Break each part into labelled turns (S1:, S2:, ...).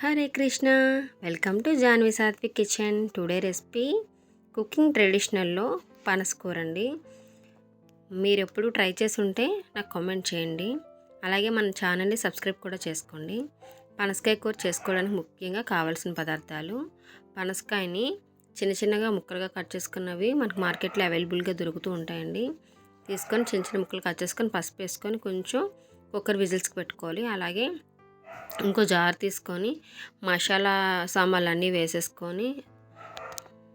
S1: Hare Krishna. Welcome to Janvi Satvik kitchen. Today recipe cooking ట్రెడిషనల్లో పనసకూర అండి మీరు ఎప్పుడు ట్రై చేసి ఉంటే నాకు కామెంట్ చేయండి. అలాగే మన ఛానల్ని సబ్స్క్రైబ్ కూడా చేసుకోండి. పనసకాయ కూర చేసుకోవడానికి ముఖ్యంగా కావాల్సిన పదార్థాలు పనసకాయని చిన్న చిన్నగా ముక్కలుగా కట్ చేసుకున్నవి మనకు మార్కెట్లో అవైలబుల్గా దొరుకుతూ ఉంటాయండి. తీసుకొని చిన్న చిన్న ముక్కలు కట్ చేసుకొని పసుపు వేసుకొని కొంచెం కుక్కర్ విజిల్స్కి పెట్టుకోవాలి. అలాగే ఇంకో జార్ తీసుకొని మసాలా సామాన్లు అన్నీ వేసేసుకొని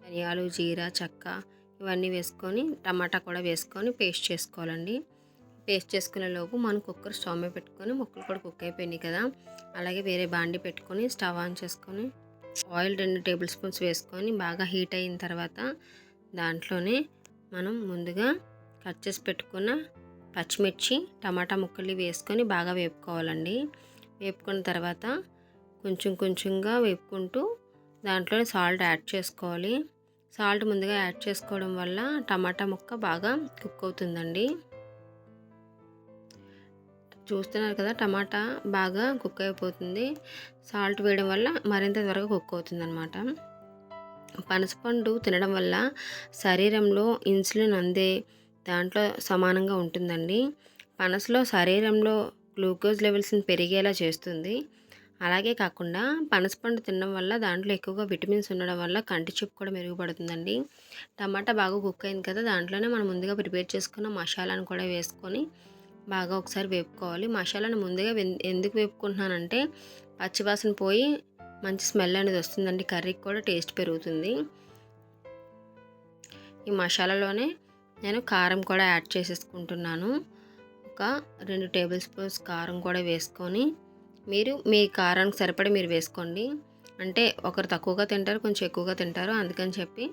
S1: ధనియాలు జీరా చెక్క ఇవన్నీ వేసుకొని టమాటా కూడా వేసుకొని పేస్ట్ చేసుకోవాలండి. పేస్ట్ చేసుకునే లోపు మనం కుక్కర్ స్టవ్ మీద పెట్టుకొని ముక్కలు కూడా కుక్ అయిపోయినాయి కదా. అలాగే వేరే బాండి పెట్టుకొని స్టవ్ ఆన్ చేసుకొని ఆయిల్ రెండు టేబుల్ స్పూన్స్ వేసుకొని బాగా హీట్ అయిన తర్వాత దాంట్లోనే మనం ముందుగా కట్ చేసి పెట్టుకున్న పచ్చిమిర్చి టమాటా ముక్కలు వేసుకొని బాగా వేపుకోవాలండి. వేపుకున్న తర్వాత కొంచెం కొంచెంగా వేపుకుంటూ దాంట్లో సాల్ట్ యాడ్ చేసుకోవాలి. సాల్ట్ ముందుగా యాడ్ చేసుకోవడం వల్ల టమాటా ముక్క బాగా కుక్ అవుతుందండి. చూస్తున్నారు కదా టమాటా బాగా కుక్ అయిపోతుంది. సాల్ట్ వేయడం వల్ల మరింత త్వరగా కుక్ అవుతుంది అనమాట పనసపండు తినడం వల్ల శరీరంలో ఇన్సులిన్ అందే దాంట్లో సమానంగా ఉంటుందండి. పనసలో శరీరంలో గ్లూకోజ్ లెవెల్స్ని పెరిగేలా చేస్తుంది. అలాగే కాకుండా పనసపండు తినడం వల్ల దాంట్లో ఎక్కువగా విటమిన్స్ ఉండడం వల్ల కంటి చూపు కూడా మెరుగుపడుతుందండి. టమాటా బాగా కుక్ అయింది కదా దాంట్లోనే మనం ముందుగా ప్రిపేర్ చేసుకున్న మసాలాను కూడా వేసుకొని బాగా ఒకసారి వేపుకోవాలి. మసాలాను ముందుగా ఎందుకు వేపుకుంటున్నానంటే పచ్చివాసన పోయి మంచి స్మెల్ అనేది వస్తుందండి కర్రీకి కూడా టేస్ట్ పెరుగుతుంది. ఈ మసాలాలోనే నేను కారం కూడా యాడ్ చేసేసుకుంటున్నాను. ఒక రెండు టేబుల్ స్పూన్స్ కారం కూడా వేసుకొని మీరు మీ కారానికి సరిపడి మీరు వేసుకోండి. అంటే ఒకరు తక్కువగా తింటారు కొంచెం ఎక్కువగా తింటారు. అందుకని చెప్పి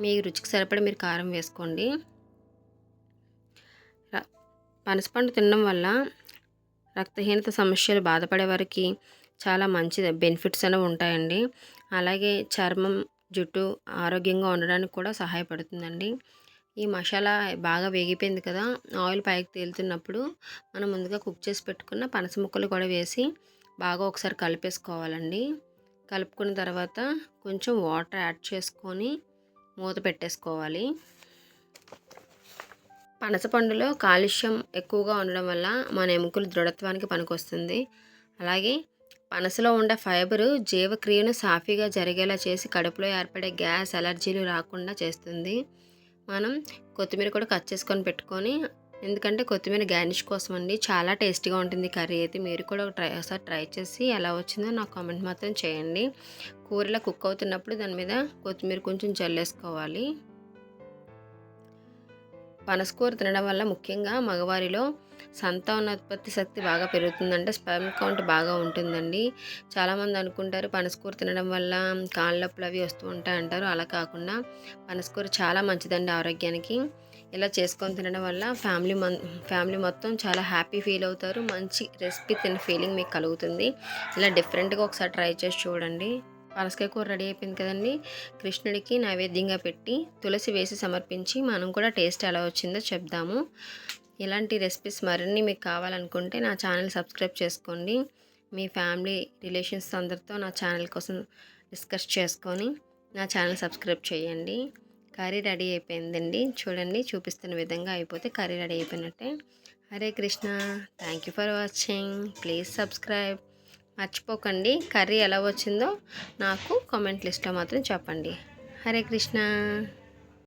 S1: మీ రుచికి సరిపడి మీరు కారం వేసుకోండి. పనసపండు తినడం వల్ల రక్తహీనత సమస్యలు బాధపడే వారికి చాలా మంచి బెనిఫిట్స్ అనేవి ఉంటాయండి. అలాగే చర్మం జుట్టు ఆరోగ్యంగా ఉండడానికి కూడా సహాయపడుతుందండి. ఈ మసాలా బాగా వేగిపోయింది కదా ఆయిల్ పైకి తేలుతున్నప్పుడు మనం ముందుగా కుక్ చేసి పెట్టుకున్న పనస ముక్కలు కూడా వేసి బాగా ఒకసారి కలిపేసుకోవాలండి. కలుపుకున్న తర్వాత కొంచెం వాటర్ యాడ్ చేసుకొని మూత పెట్టేసుకోవాలి. పనసపండులో కాలుష్యం ఎక్కువగా ఉండడం వల్ల మన ఎముకలు దృఢత్వానికి పనికొస్తుంది. అలాగే పనసలో ఉండే ఫైబరు జీవక్రియను సాఫీగా జరిగేలా చేసి కడుపులో ఏర్పడే గ్యాస్ అలర్జీలు రాకుండా చేస్తుంది. మనం కొత్తిమీర కూడా కట్ చేసుకొని పెట్టుకొని ఎందుకంటే కొత్తిమీర గార్నిష్ కోసం అండి చాలా టేస్టీగా ఉంటుంది కర్రీ అయితే. మీరు కూడా ట్రై ఒకసారి ట్రై చేసి ఎలా వచ్చిందో నాకు కామెంట్ మాత్రం చేయండి. కూరలో కుక్ అవుతున్నప్పుడు దాని మీద కొత్తిమీర కొంచెం చల్లేసుకోవాలి. పనసకూర తినడం వల్ల ముఖ్యంగా మగవారిలో సంతానోత్పత్తి శక్తి బాగా పెరుగుతుందంటే స్పెమ్ కౌంట్ బాగా ఉంటుందండి. చాలామంది అనుకుంటారు పనసకూర తినడం వల్ల కాళ్ళప్పులు అవి వస్తూ ఉంటాయి అంటారు. అలా కాకుండా పనసకూర చాలా మంచిదండి ఆరోగ్యానికి. ఇలా చేసుకొని తినడం వల్ల ఫ్యామిలీ ఫ్యామిలీ మొత్తం చాలా హ్యాపీ ఫీల్ అవుతారు. మంచి రెసిపీ తిన్న ఫీలింగ్ మీకు కలుగుతుంది. ఇలా డిఫరెంట్గా ఒకసారి ట్రై చేసి చూడండి. పనసకాయ కూర రెడీ అయిపోయింది కదండి. కృష్ణుడికి నైవేద్యంగా పెట్టి తులసి వేసి సమర్పించి మనం కూడా టేస్ట్ ఎలా వచ్చిందో చెప్దాము. ఇలాంటి రెసిపీస్ మరిన్ని మీకు కావాలనుకుంటే నా ఛానల్ సబ్స్క్రైబ్ చేసుకోండి. మీ ఫ్యామిలీ రిలేషన్స్ అందరితో నా ఛానల్ కోసం డిస్కస్ చేసుకొని నా ఛానల్ సబ్స్క్రైబ్ చేయండి. కర్రీ రెడీ అయిపోయిందండి. చూడండి చూపిస్తున్న విధంగా అయిపోతే కర్రీ రెడీ అయిపోయినట్టే. Hare Krishna. Thank you for watching please subscribe మర్చిపోకండి. కర్రీ ఎలా వచ్చిందో నాకు కామెంట్ లిస్ట్లో మాత్రం చెప్పండి. హరే కృష్ణ.